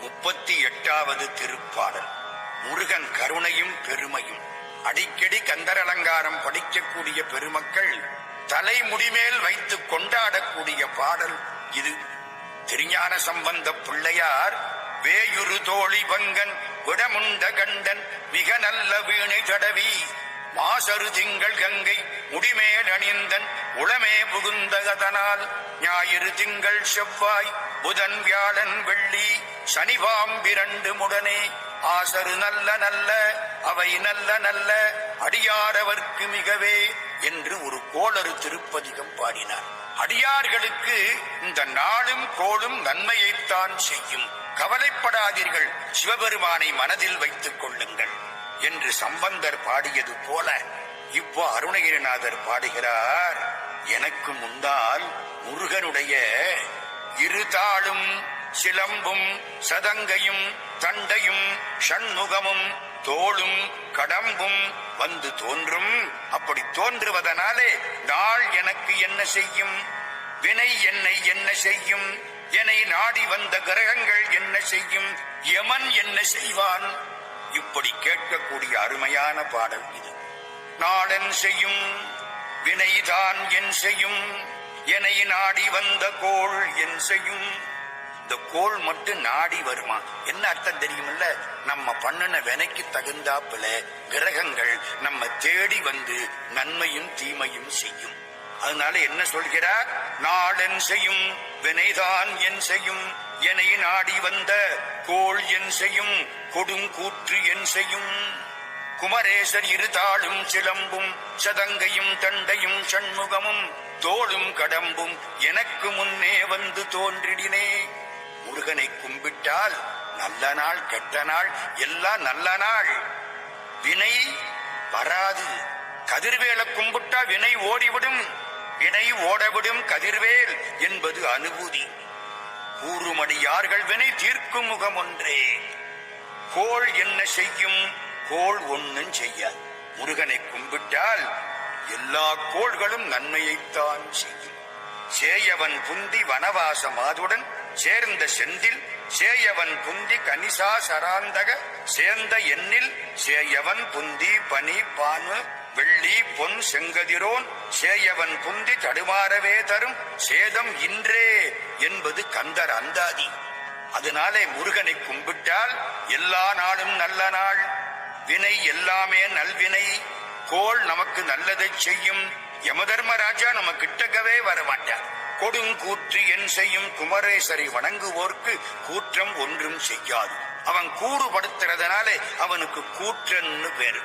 முப்பத்தி எட்டாவது திருப்பாடல். முருகன் கருணையும் பெருமையும். அடிக்கடி கந்தர் அலங்காரம் படிக்கக்கூடிய பெருமக்கள் தலைமுடிமேல் வைத்து கொண்டாடக்கூடிய பாடல் இது. திருஞான சம்பந்த பிள்ளையார் வேயுரு தோழி பங்கன் விடமுண்ட கண்டன் மிக நல்ல வீணை தடவி மாசரு திங்கள் கங்கை முடிமேல் அணிந்தன் உளமே புகுந்தகதனால் ஞாயிறு திங்கள் செவ்வாய் புதன் வியாழன் வெள்ளி சனிபாம்பிரண்டு முடனே. ஆசரு நல்ல நல்ல அவை நல்ல நல்ல அடியாரவர்க்கு மிகவே என்று ஒரு கோளறு திருப்பதிகம் பாடினார். அடியார்களுக்கு இந்த நாளும் கோளும் நன்மையைத்தான் செய்யும். கவலைப்படாதீர்கள் சிவபெருமானை மனதில் வைத்துக் கொள்ளுங்கள் என்று சம்பந்தர் பாடியது போல இப்போ அருணகிரிநாதர் பாடுகிறார். எனக்கு முந்தால் முருகனுடைய இருதாளும் சிலம்பும் சதங்கையும் தண்டையும் ஷண்முகமும் தோளும் கடம்பும் வந்து தோன்றும். அப்படி தோன்றுவதனாலே நாள் எனக்கு என்ன செய்யும்? வினை என்னை என்ன செய்யும்? என்னை நாடி வந்த கிரகங்கள் என்ன செய்யும்? யமன் என்ன செய்வான்? இப்படி கேட்கக்கூடிய அருமையான பாடல் இது. நாடன் செய்யும்? வினைதான் என் செய்யும். என நாடி வந்த கோள் என் செய்யும். இந்த கோள் மட்டும் நாடி வருமா? என்ன அர்த்தம் தெரியுமில்ல? நம்ம பண்ணின வினைக்கு தகுந்தாப்புல கிரகங்கள் நம்ம தேடி வந்து நன்மையும் தீமையும் செய்யும். அதனால என்ன சொல்கிறார்? நாளென் செய்யும் வினைதான் என் செய்யும். என நாடி வந்த கோள் என் செய்யும் கொடுங்கூற்று என் செய்யும். குமரேசர் இருதாளும் சிலம்பும் சதங்கையும் தண்டையும் சண்முகமும் தோளும் கடம்பும் எனக்கு முன்னே வந்து தோன்றிடினே. முருகனை கும்பிட்டால் நல்ல நாள் கெட்ட நாள் எல்லாம் நல்ல நாள். வினை வராது. கதிர்வேலை கும்பிட்டா வினை ஓடிவிடும். வினை ஓடவிடும் கதிர்வேல் என்பது அனுபூதி. கூறுமடியார்கள் வினை தீர்க்கும் முகம் ஒன்றே கோள் என்ன செய்யும்? கோள் ஒன்னும் செய்யாது. முருகனை கும்பிட்டால் எல்லா கோள்களும் நன்மையைத்தான் செய்யும். சேயவன் புந்தி வனவாச மாதுடன் சேர்ந்த செந்தில் சேயவன் புந்தி கனிசா சராந்தக சேர்ந்த எண்ணில் சேயவன் புந்தி பனி பானு வெள்ளி பொன் செங்கதிரோன் சேயவன் புந்தி தடுமாறவே தரும் சேதம் இன்றே என்பது கந்தர் அந்தாதி. அதனாலே முருகனை கும்பிட்டால் எல்லா நாளும் நல்ல நாள். வினை எல்லாமே நல்வினை. கோள் நமக்கு நல்லதை செய்யும். யமதர்மராஜா நம்ம கிட்டக்கவே வரமாட்டார் கொடுங்கூற்று என் செய்யும். குமரேசரை வணங்குவோர்க்கு கூற்றம் ஒன்றும் செய்யாது. அவன் கூறுபடுத்துறதுனாலே அவனுக்கு கூற்றன்னு பேரு.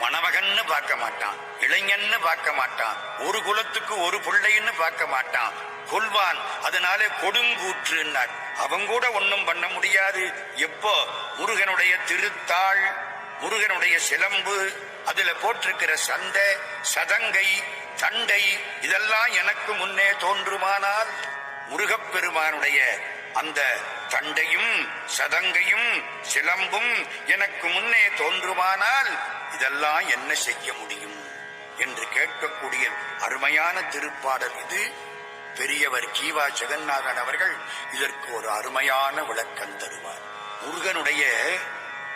மணமகன்னு பார்க்க மாட்டான் இளைஞன்னு பார்க்க மாட்டான் ஒரு குலத்துக்கு ஒரு பிள்ளைன்னு பார்க்க மாட்டான் கொல்வான் அதனாலே கொடுங்கூற்றுன்னார் அவன் கூட ஒன்னும் பண்ண முடியாது. எப்போ? முருகனுடைய திருத்தாள். முருகனுடைய சிலம்பு அதுல போட்டிருக்கிற சந்தை சதங்கை தண்டை இதெல்லாம் எனக்கு முன்னே தோன்றுமானால் முருகப்பெருமானுடைய அந்த தண்டையும் சதங்கையும் சிலம்பும் எனக்கு முன்னே தோன்றுமானால் இதெல்லாம் என்ன செய்ய முடியும் என்று கேட்கக்கூடிய அருமையான திருப்பாடல் இது. பெரியவர் கீவா ஜெகநாதன் அவர்கள் இதற்கு ஒரு அருமையான விளக்கம் தருவார். முருகனுடைய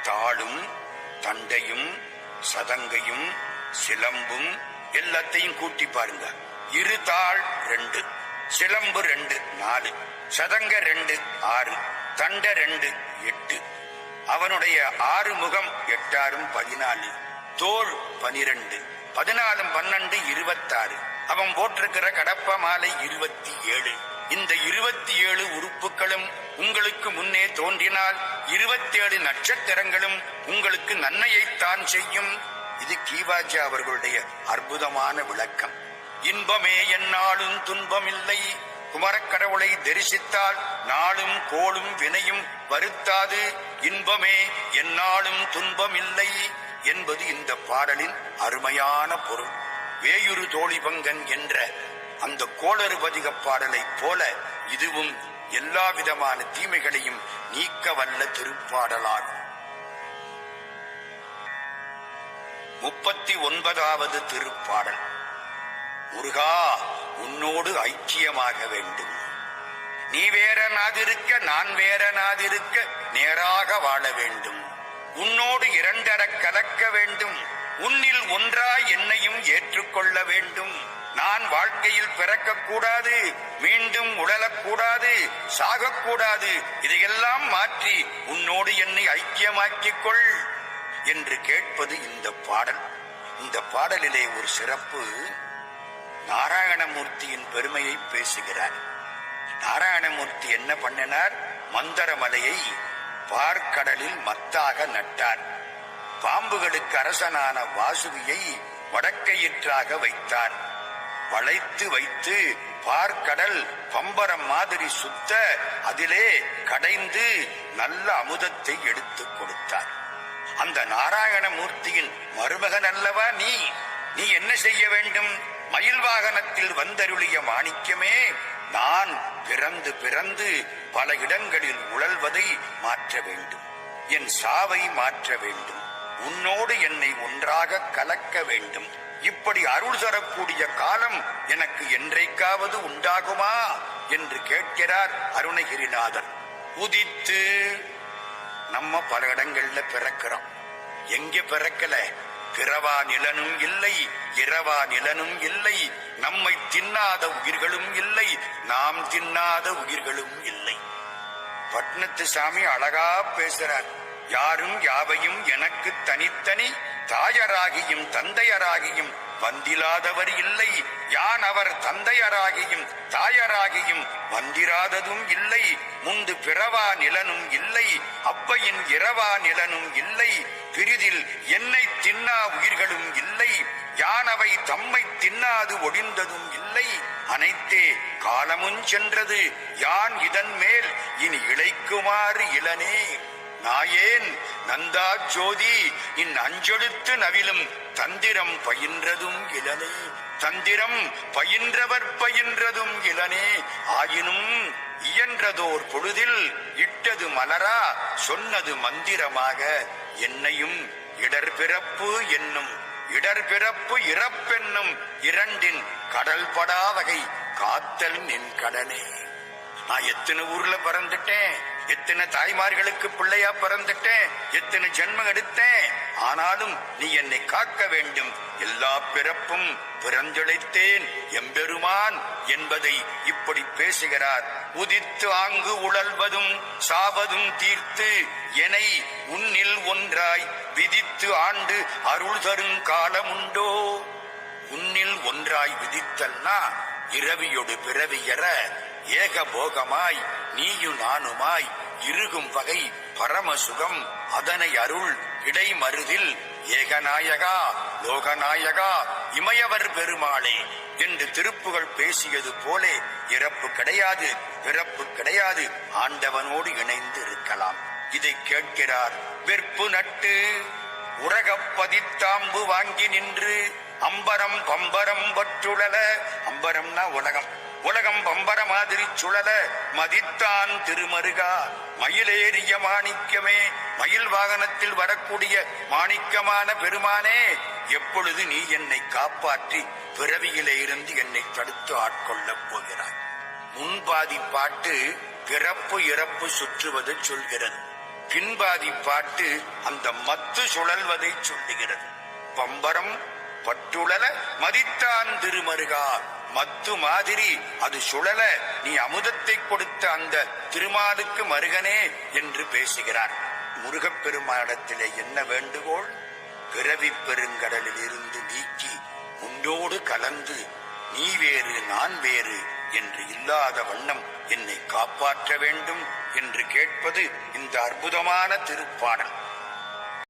தாளும் தண்டையும் சதங்கையும் சிலம்பும் எல்லாத்தையும் கூட்டி பாருங்க. இரு தாள் ரெண்டு சிலம்பு ரெண்டு நாலு சதங்க ரெண்டு ஆறு தண்ட ரெண்டு எட்டு. அவனுடைய ஆறு முகம் எட்டாரும் பதினாலு தோல் பனிரெண்டு பதினாலும் பன்னெண்டு இருபத்தாறு. அவன் போட்டிருக்கிற கடப்ப மாலை இருபத்தி ஏழு. இந்த இருபத்தி ஏழு உறுப்புகளும் உங்களுக்கு முன்னே தோன்றினால் இருபத்தேழு நட்சத்திரங்களும் உங்களுக்கு நன்மையைத்தான் செய்யும். இது கீவாஜா அவர்களுடைய அற்புதமான விளக்கம். இன்பமே என்னாலும் துன்பமில்லை. குமரக்கடவுளை தரிசித்தால் நாளும் கோளும் வினையும் வருத்தாது. இன்பமே என்னாலும் துன்பமில்லை என்பது இந்த பாடலின் அருமையான பொருள். வேயுறு தோழிபங்கன் என்ற அந்த கோளறு பதிக பாடலைப் போல இதுவும் எல்லா விதமான தீமைகளையும் நீக்க வல்ல திருப்பாடலாகும். முப்பத்தி ஒன்பதாவது திருப்பாடல். முருகா உன்னோடு ஐக்கியமாக வேண்டும். நீ வேற நாதிருக்க நான் வேற நாதிருக்க நேராக வாழ வேண்டும். உன்னோடு இரண்டரக் கலக்க வேண்டும். உன்னில் ஒன்றாய் என்னையும் ஏற்றுக்கொள்ள வேண்டும். நான் வாழ்க்கையில் பிறக்கக்கூடாது மீண்டும் உழலக்கூடாது சாகக்கூடாது இதையெல்லாம் மாற்றி உன்னோடு என்னை ஐக்கியமாக்கிக் கொள் என்று கேட்பது இந்த பாடல். இந்த பாடலிலே ஒரு சிறப்பு நாராயணமூர்த்தியின் பெருமையை பேசுகிறார். நாராயணமூர்த்தி என்ன பண்ணினார்? மந்தரமலையை பார்க்கடலில் மத்தாக நட்டார். பாம்புகளுக்கு அரசனான வாசுவியை வடக்கையிற்றாக வைத்தார். வளைத்து வைத்து பார்க்கடல் பம்பரம் மாதிரி சுத்த அதிலே கடைந்து நல்ல அமுதத்தை எடுத்துக் கொடுத்தார். அந்த நாராயணமூர்த்தியின் மருமகன் அல்லவா நீ? நீ என்ன செய்ய வேண்டும்? மயில் வாகனத்தில் வந்தருளிய மாணிக்கமே நான் பிறந்து பிறந்து பல இடங்களில் உழல்வதை மாற்ற வேண்டும். என் சாவை மாற்ற வேண்டும். உன்னோடு என்னை ஒன்றாக கலக்க வேண்டும். இப்படி அருள் தரக்கூடிய காலம் எனக்கு என்றைக்காவது உண்டாகுமா என்று கேட்கிறார் அருணகிரிநாதர். உதித்து நம்ம பல இடங்கள்ல பிறக்கிறோம். எங்க பிறக்கல? பிறவா நிலனும் இல்லை இரவா நிலனும் இல்லை நம்மை தின்னாத உயிர்களும் இல்லை நாம் தின்னாத உயிர்களும் இல்லை. பட்னத்து சாமி அழகா பேசுறார். யாரும் யாவையும் எனக்கு தனித்தனி தாயராகியும் தந்தையராகியும் வந்திலாதவர் இல்லை. யான் அவர் தந்தையராகியும் தாயராகியும் வந்திராததும் இல்லை. முந்து பிறவா நிலனும் இல்லை. அப்பையின் இரவா நிலனும் இல்லை. பிரிதில் என்னை தின்னா உயிர்களும் இல்லை. யானவை தம்மை தின்னாது ஒடிந்ததும் இல்லை. அனைத்தே காலமும் சென்றது. யான் இதன் மேல் இனி இழைக்குமாறு இளனே. நாயேன் நந்தா ஜோதி இன் அஞ்செழுத்து நவிலும் தந்திரம் பயின்றதும் இளனே. தந்திரம் பயின்றவர் பயின்றதும் இளனே. ஆயினும் இயன்றதோர் பொழுதில் இட்டது மலரா சொன்னது மந்திரமாக. என்னையும் இடர் பிறப்பு என்னும் இடர் பிறப்பு இறப்பென்னும் இரண்டின் கடல் படா வகை காத்தல் நின் கடனே. நான் எத்தனை ஊர்ல பறந்துட்டேன்? எத்தனை தாய்மார்களுக்கு பிள்ளையா பிறந்துட்டேன்? எத்தனை ஜென்மம் எடுத்தேன்? ஆனாலும் நீ என்னை காக்க வேண்டும். எல்லா பிறப்பும் பிறந்தெழைத்தேன் எம்பெருமான் என்பதை இப்படி பேசுகிறார். உதித்து ஆங்கு உழல்வதும் சாவதும் தீர்த்து எனை உன்னில் ஒன்றாய் விதித்து ஆண்டு அருள் தரும் காலமுண்டோ? உன்னில் ஒன்றாய் விதித்தல்னா இரவியொடு பிறவியற ஏகபோகமாய் நீயும் நானுமாய் இருகும் வகை பரமசுகம் அதனை அருள் இடைமருதில் ஏகநாயகா லோகநாயகா இமயவர் பெருமாளே என்று திருப்புகள் பேசியது போலே இறப்பு கிடையாது பிறப்பு கிடையாது ஆண்டவனோடு இணைந்து இருக்கலாம் இதை கேட்கிறார் வெற்பு நட்டு உலகப்பதித்தாம்பு வாங்கி நின்று அம்பரம் பம்பரம் பற்றுழல அம்பரம்னா உலகம். உலகம் பம்பர மாதிரி சுழல மதித்தான் திருமருகா. மயிலேறிய மாணிக்கமே மயில் வாகனத்தில் வரக்கூடிய மாணிக்கமான பெருமானே எப்பொழுது நீ என்னை காப்பாற்றி பிறவியிலே இருந்து என்னை தடுத்து ஆட்கொள்ளப் போகிறாய்? முன்பாதி பாட்டு பிறப்பு இறப்பு சுற்றுவது சொல்கிறது. பின்பாதி பாட்டு அந்த மத்து சுழல்வதை சொல்லுகிறது. பம்பரம் பட்டுழல மதித்தான் திருமருகா. மத்து மாதிரி அது சுழல நீ அமுதத்தை கொடுத்த அந்த திருமாலுக்கு மருகனே என்று பேசுகிறார். முருகப்பெருமானிடத்திலே என்ன வேண்டுகோள்? பிறவி பெருங்கடலில் இருந்து நீக்கி உன்னோடு கலந்து நீ வேறு நான் வேறு என்று இல்லாத வண்ணம் என்னை காப்பாற்ற வேண்டும் என்று கேட்பது இந்த அற்புதமான திருப்பாடல்.